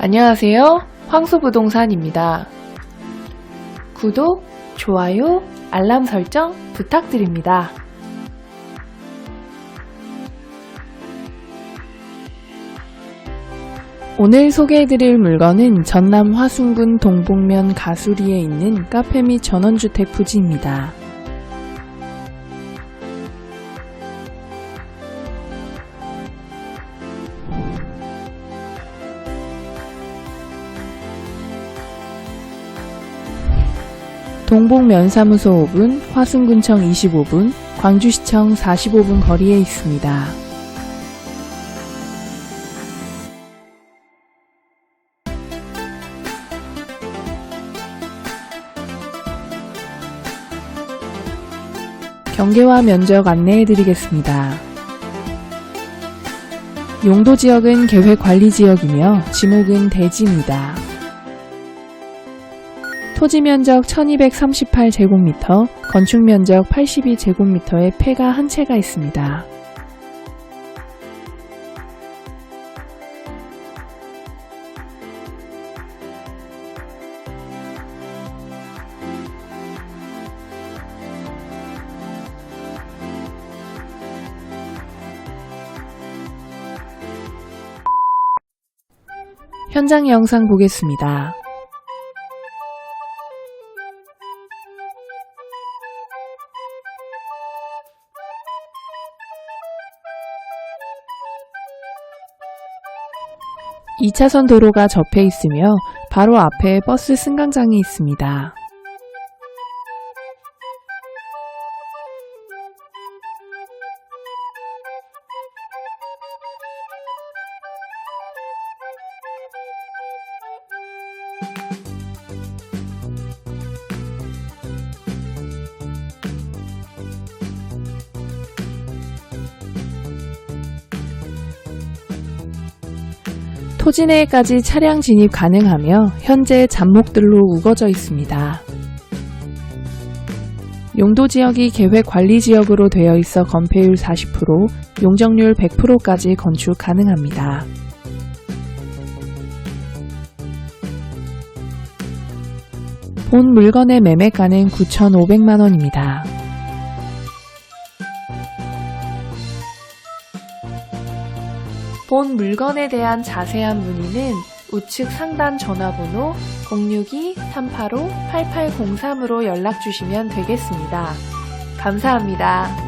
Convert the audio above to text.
안녕하세요. 황소부동산입니다. 구독, 좋아요, 알람 설정 부탁드립니다. 오늘 소개해드릴 물건은 전남 화순군 동북면 가수리에 있는 카페 및 전원주택 부지입니다. 동북면사무소 5분, 화순군청 25분, 광주시청 45분 거리에 있습니다. 경계와 면적 안내해 드리겠습니다. 용도 지역은 계획 관리 지역이며 지목은 대지입니다. 토지 면적 1238제곱미터, 건축 면적 82제곱미터의 폐가 한 채가 있습니다. 현장 영상 보겠습니다. 이차선 도로가 접해 있으며 바로 앞에 버스 승강장이 있습니다. 토지 내에까지 차량 진입 가능하며 현재 잡목들로 우거져 있습니다. 용도 지역이 계획 관리 지역으로 되어 있어 건폐율 40%, 용적률 100%까지 건축 가능합니다. 본 물건의 매매가는 9,500만원입니다. 본 물건에 대한 자세한 문의는 우측 상단 전화번호 062-385-8803으로 연락 주시면 되겠습니다. 감사합니다.